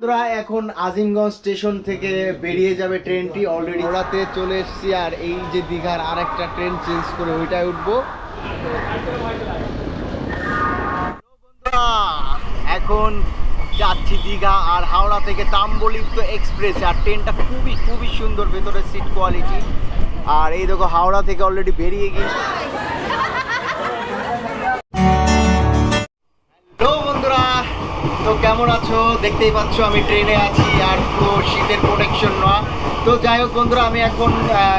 বন্ধুরা, এখন আজিমগঞ্জ স্টেশন থেকে বেরিয়ে যাবে ট্রেনটি। অলরেডি ওড়াতে চলে এসেছি, আর এই যে দীঘার আর একটা ট্রেন চেঞ্জ করে ওইটায় উঠবো। এখন যাচ্ছি দীঘা আর হাওড়া থেকে তাম্বলিপ্ত এক্সপ্রেস। আর ট্রেনটা খুবই খুবই সুন্দর ভেতরে সিট কোয়ালিটি আর এই দেখো, হাওড়া থেকে অলরেডি বেরিয়ে গিয়েছি। তো কেমন আছো? দেখতেই পাচ্ছ, আমি ট্রেনে আছি আর পুরো শীতের প্রোটেকশন নেওয়া তো যাই হোক বন্ধুরা, আমি এখন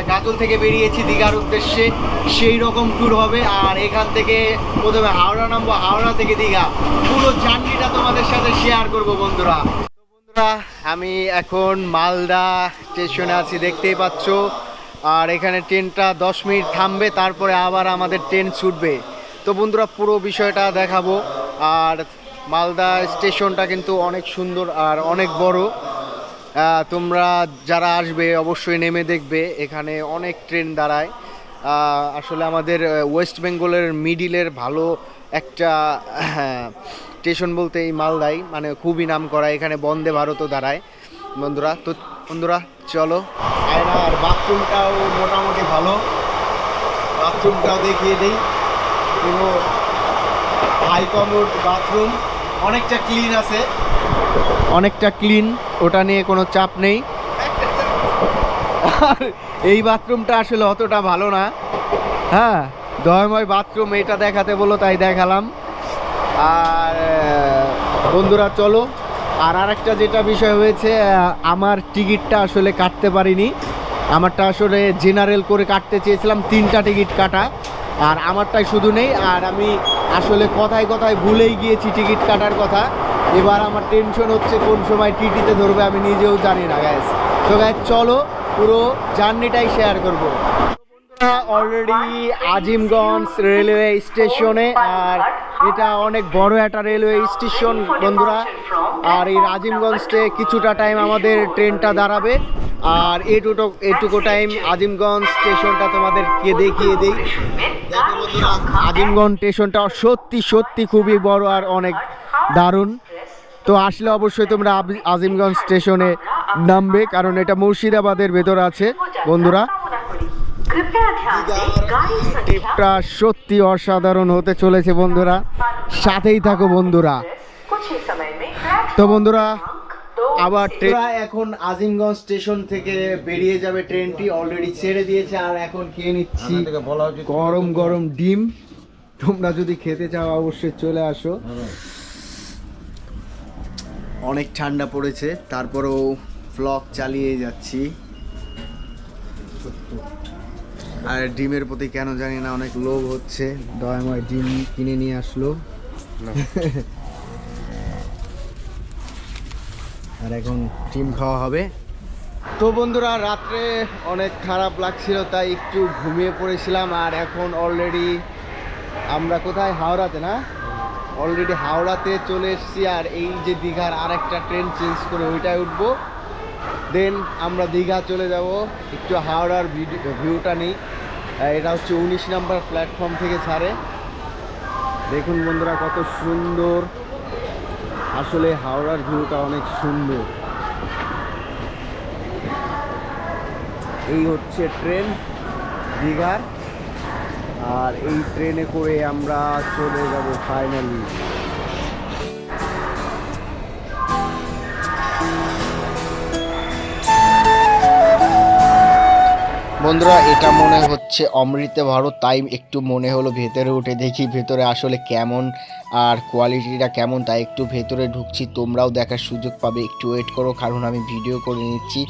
গাজল থেকে বেরিয়েছি দীঘার উদ্দেশ্যে। সেই রকম ট্যুর হবে আর এখান থেকে প্রথমে হাওড়া নামবো, হাওড়া থেকে দীঘা। পুরো জার্নিটা তোমাদের সাথে শেয়ার করব বন্ধুরা। তো বন্ধুরা, আমি এখন মালদা স্টেশনে আছি, দেখতেই পাচ্ছ। আর এখানে ট্রেনটা দশ মিনিট থামবে, তারপরে আবার আমাদের ট্রেন ছুটবে। তো বন্ধুরা, পুরো বিষয়টা দেখাবো। আর মালদা স্টেশনটা কিন্তু অনেক সুন্দর আর অনেক বড়। তোমরা যারা আসবে অবশ্যই নেমে দেখবে, এখানে অনেক ট্রেন দাঁড়ায়। আসলে আমাদের ওয়েস্ট বেঙ্গলের মিডিলের ভালো একটা স্টেশন বলতে এই মালদাই মানে খুবই নাম করা এখানে বন্দে ভারতও দাঁড়ায়। বন্ধুরা, তো বন্ধুরা, চলো। আর বাথরুমটাও মোটামুটি ভালো। বাথরুমটাও দেখিয়ে দিই। পুরো হাই কমোড বাথরুম অনেকটা ক্লিন আছে। অনেকটা ক্লিন ওটা নিয়ে কোনো চাপ নেই। এই বাথরুমটা আসলে অতটা ভালো না। হ্যাঁ দয়ময় বাথরুম, এটা দেখাতে বলো তাই দেখালাম। আর বন্ধুরা, চলো। আর আরেকটা যেটা বিষয় হয়েছে আমার টিকিটটা আসলে কাটতে পারিনি। আমারটা আসলে জেনারেল করে কাটতে চেয়েছিলাম, তিনটা টিকিট কাটা। আর আমারটাই শুধু নেই, আর আমি আসলে কথায় কথায় ভুলেই গিয়েছি টিকিট কাটার কথা। এবার আমার টেনশন হচ্ছে কোন সময় টিটিতে ধরবে আমি নিজেও জানি না গ্যাস তো গ্যাস চলো পুরো জার্নিটাই শেয়ার করব। অলরেডি আজিমগঞ্জ রেলওয়ে স্টেশনে আর এটা অনেক বড় একটা রেলওয়ে স্টেশন বন্ধুরা। আর এই আজিমগঞ্জে কিছুটা টাইম আমাদের ট্রেনটা দাঁড়াবে। আর এটুকু এটুকু টাইম আজিমগঞ্জ স্টেশনটা তোমাদেরকে দেখিয়ে দিই। আজিমগঞ্জ স্টেশনটা সত্যি সত্যি খুবই বড় আর অনেক দারুণ। তো আসলে অবশ্যই তোমরা আজিমগঞ্জ স্টেশনে নামবে, কারণ এটা মুর্শিদাবাদের ভেতর আছে, বন্ধুরা। ট্রিপটা সত্যি অসাধারণ হতে চলেছে বন্ধুরা। সাথেই থাকো বন্ধুরা। তো বন্ধুরা আবার ট্রেন এখন আজিমগঞ্জ স্টেশন থেকে বেরিয়ে যাবে ট্রেনটি অলরেডি ছেড়ে দিয়েছে আর এখন খেয়ে নিচ্ছি গরম গরম ডিম। তোমরা যদি খেতে চাও অবশ্যই চলে আসো। অনেক ঠান্ডা পড়েছে তারপরেও ব্লগ চালিয়ে যাচ্ছি। আর ডিমের প্রতি কেন জানি না অনেক লোভ হচ্ছে। দয়াময় ডিম কিনে নিয়ে আসলো। আর এখন ডিম খাওয়া হবে। তো বন্ধুরা রাত্রে অনেক খারাপ লাগছিল তাই একটু ঘুমিয়ে পড়েছিলাম আর এখন অলরেডি আমরা কোথায়? হাওড়াতে না? অলরেডি হাওড়াতে চলে এসেছি আর এই যে দীঘার আর একটা ট্রেন চেঞ্জ করে ওইটায় উঠবো। দেন আমরা দীঘা চলে যাব। একটু হাওড়ার ভিউটা নিই। এটা হচ্ছে উনিশ নাম্বার প্ল্যাটফর্ম থেকে ছাড়ে। দেখুন বন্ধুরা কত সুন্দর। আসলে হাওড়ার ভিউটা অনেক সুন্দর। এই হচ্ছে ট্রেন দীঘার। আর এই ট্রেনে করে আমরা চলে যাব ফাইনালি বন্ধুরা, এটা মনে হচ্ছে অমৃতে ভারত, তাই একটু মনে হলো ভেতরে উঠে দেখি ভেতরে আসলে কেমন আর কোয়ালিটিটা কেমন, তাই একটু ভেতরে ঢুকছি। তোমরাও দেখার সুযোগ পাবে। একটু ওয়েট করো, কারণ আমি ভিডিও করে নিচ্ছি।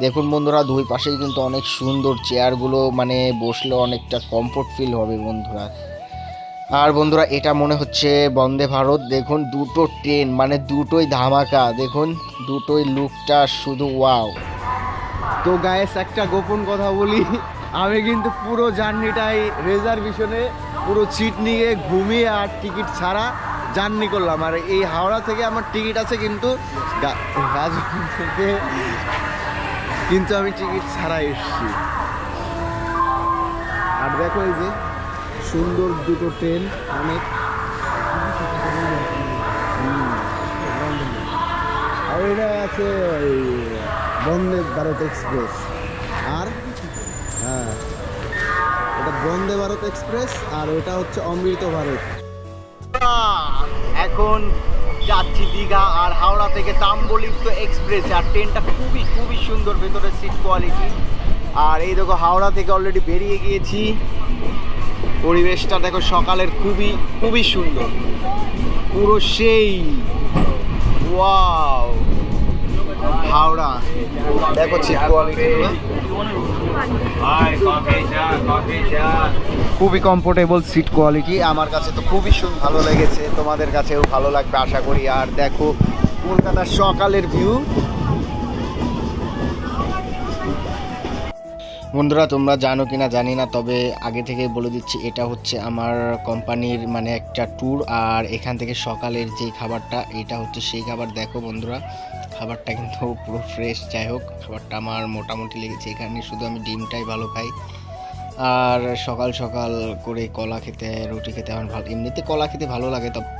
দেখুন বন্ধুরা, দুই পাশেই কিন্তু অনেক সুন্দর চেয়ারগুলো মানে বসলে অনেকটা কমফোর্ট ফিল হবে বন্ধুরা। আর বন্ধুরা, এটা মনে হচ্ছে বন্দে ভারত। দেখুন, দুটো ট্রেন মানে দুটোই ধামাকা। দেখুন, দুটোই লুকটা শুধু ওয়াও তো গায়েস একটা গোপন কথা বলি। আমি কিন্তু পুরো জার্নিটাই রিজার্ভেশনে পুরো সিট নিয়ে ঘুমিয়ে আর টিকিট ছাড়া জার্নি করলাম। আর এই হাওড়া থেকে আমার টিকিট আছে কিন্তু থেকে কিন্তু আমি টিকিট ছাড়া এসেছি। আর দেখো এই যে সুন্দর দুটো ট্রেন অনেক আর এটা আছে বন্দে ভারত এক্সপ্রেস। আর? হ্যাঁ। এটা বন্দে ভারত এক্সপ্রেস, আর ওটা হচ্ছে অমৃত ভারত। এখন যাচ্ছি দীঘা আর হাওড়া থেকে তাম্বলিপ্ত এক্সপ্রেস, আর ট্রেনটা খুবই খুবই সুন্দর ভেতরের সিট কোয়ালিটি আর এই দেখো, হাওড়া থেকে অলরেডি বেরিয়ে গিয়েছি। পরিবেশটা দেখো, সকালের খুবই খুবই সুন্দর। পুরো সেই ওয়াও হাওড়া। দেখো কোয়ালিটি খুবই কমফোর্টেবল সিট কোয়ালিটি আমার কাছে তো খুবই ভালো লেগেছে। তোমাদের কাছেও ভালো লাগবে, আশা করি। আর দেখো, কলকাতার সকালের ভিউ বন্ধুরা, তোমরা জানো কিনা জানি না, তবে আগে থেকে বলে দিচ্ছি, এটা হচ্ছে আমার কোম্পানির মানে একটা ট্যুর আর এখান থেকে সকালের যে খাবারটা, এটা হচ্ছে সেই খাবার। দেখো বন্ধুরা খাবারটা কিন্তু পুরো ফ্রেশ যাই হোক, খাবারটা আমার মোটামুটি লেগেছে এখানে, শুধু আমি ডিমটাই ভালো খাই। আর সকাল সকাল করে কলা খেতে, রুটি খেতে আমার ভালো, এমনিতে কলা খেতে ভালো লাগে, তবে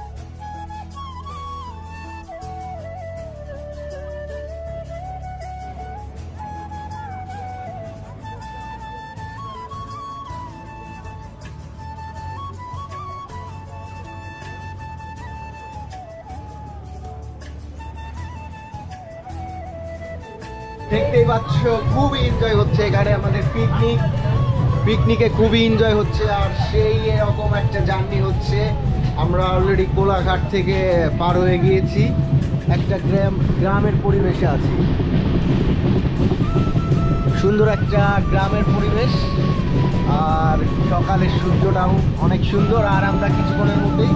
দেখতেই পাচ্ছ, খুবই এনজয় হচ্ছে এখানে আমাদের পিকনিক পিকনিকে খুবই এনজয় হচ্ছে, আর সেই এরকম একটা জার্নি হচ্ছে। আমরা অলরেডি কোলাঘাট থেকে পার হয়ে গিয়েছি। একটা গ্রাম, গ্রামের পরিবেশে আছি। সুন্দর একটা গ্রামের পরিবেশ। আর সকালের সূর্যটাও অনেক সুন্দর, আর আমরা কিছুক্ষণের মধ্যেই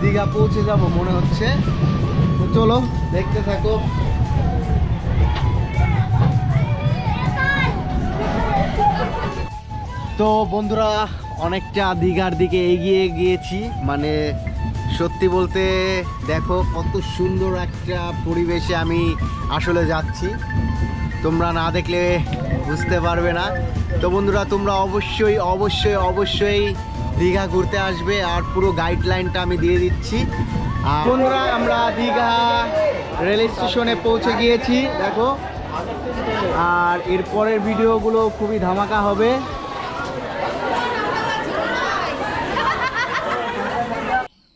দীঘা পৌঁছে যাব মনে হচ্ছে। চলো, দেখতে থাকো। তো বন্ধুরা, অনেকটা দীঘার দিকে এগিয়ে গিয়েছি। মানে সত্যি বলতে দেখো, কত সুন্দর একটা পরিবেশে আমি আসলে যাচ্ছি। তোমরা না দেখলে বুঝতে পারবে না। তো বন্ধুরা, তোমরা অবশ্যই অবশ্যই অবশ্যই দীঘা ঘুরতে আসবে আর পুরো গাইডলাইনটা আমি দিয়ে দিচ্ছি। আর বন্ধুরা, আমরা দীঘা রেল স্টেশনে পৌঁছে গিয়েছি, দেখো। আর এরপরের ভিডিওগুলো খুবই ধামাকা হবে।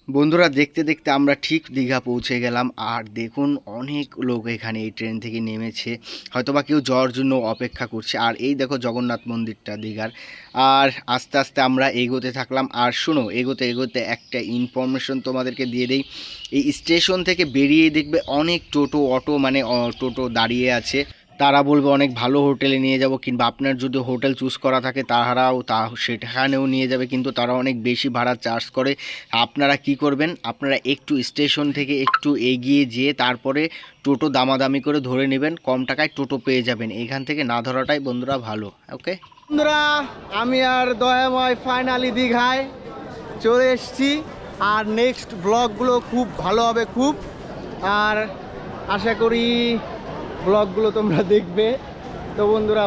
বন্ধুরা, দেখতে দেখতে আমরা ঠিক দীঘা পৌঁছে গেলাম। আর দেখুন, অনেক লোক এখানে এই ট্রেন থেকে নেমেছে। হয়তোবা কেউ যাওয়ার জন্য অপেক্ষা করছে। আর এই দেখো জগন্নাথ মন্দিরটা দীঘার। আর আস্তে আস্তে আমরা এগোতে থাকলাম। আর শোনো, এগোতে এগোতে একটা ইনফরমেশন তোমাদেরকে দিয়ে দেই। এই স্টেশন থেকে বেরিয়ে দেখবে অনেক টোটো, অটো মানে টোটো দাঁড়িয়ে আছে। তারা বলবে অনেক ভালো হোটেলে নিয়ে যাব, কিংবা আপনার যদি হোটেল চুজ করা থাকে তাহারাও তা, সেখানেও নিয়ে যাবে, কিন্তু তারা অনেক বেশি ভাড়া চার্জ করে। আপনারা কি করবেন? আপনারা একটু স্টেশন থেকে একটু এগিয়ে যেয়ে তারপরে টোটো দামাদামি করে ধরে নেবেন, কম টাকায় টোটো পেয়ে যাবেন। এখান থেকে না ধরাটাই বন্ধুরা ভালো ওকে বন্ধুরা, আমি আর দয়াময় ফাইনালি দীঘায় চলে এসেছি। আর নেক্সট ব্লগগুলো খুব ভালো হবে, খুব। আর আশা করি ব্লগগুলো তোমরা দেখবে। তো বন্ধুরা